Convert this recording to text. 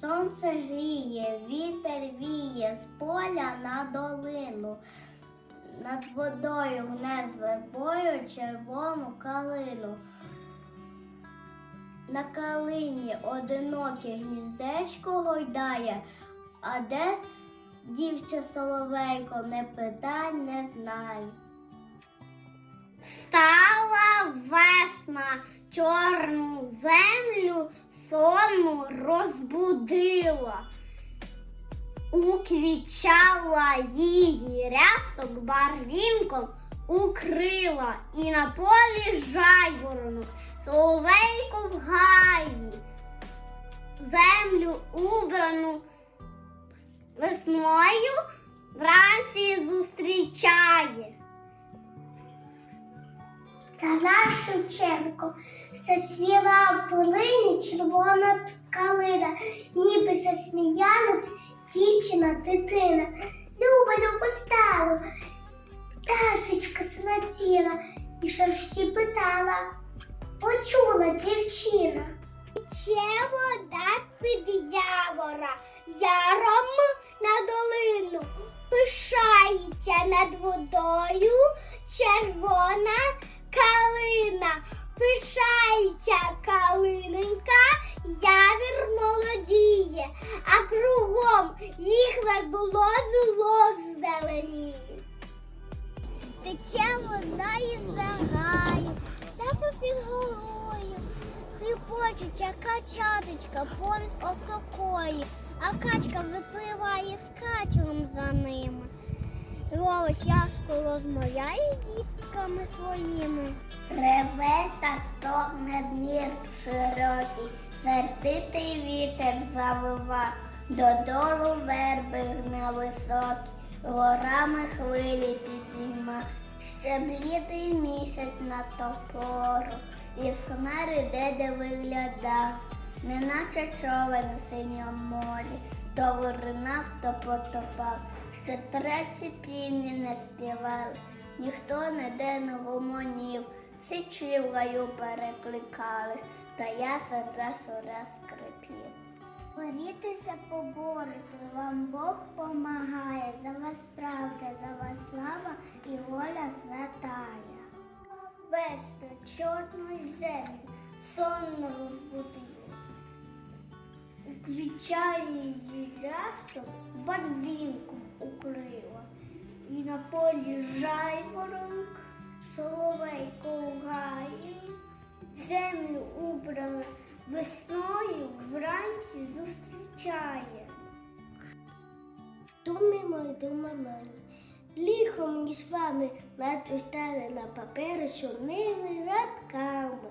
сонце гріє, вітер віє з поля на долину. Над водою гне з вербою червону калину. На калині одиноке гніздечко гойдає, а десь дівся соловейко, не питай, не знай. Стала весна, сонну розбудила. Уквічала її рясток барвінком укрила, і на полі жайворонок, соловейко в гаї, землю убрану весною вранці зустрічає. Тарас Шевченко, засвіла в ніби засміялась дівчина дитина. Люба, любо стало, пташечка злетіла і шершті питала. Почула дівчина. Тече вода під явора, яром на долину, пишається над водою червона а кругом їх верболозу лоз зелені. Тече вода із загаю, та попід горою. Хлюпочуча качаточка поміж осокою, а качка випливає з качером за ними. Яшку розмовляє з дітками своїми. Реве та стогне дмір широкий, сердитий вітер завива, додолу верби гне високі, горами хвилі підійма, ще блідий місяць на топору, і з хмари де де виглядав, неначе човен у синьому морі, то виринав, то потопав, ще треці півні не співали, ніхто не гомонів, сичі в гаю перекликались, та я раз у раз скрипів. Борітеся поборити, вам Бог помагає, за вас правда, за вас слава і воля святая. Весно чорну землю сонно розбудили, Уквічає її рясом, барвінком укрила, і на полі жайворонок, соловейко в гаї, землю убрана весною вранці зустрічає. Думи мої, думи мої, ліхо мені з вами стали на папері чорними рядками.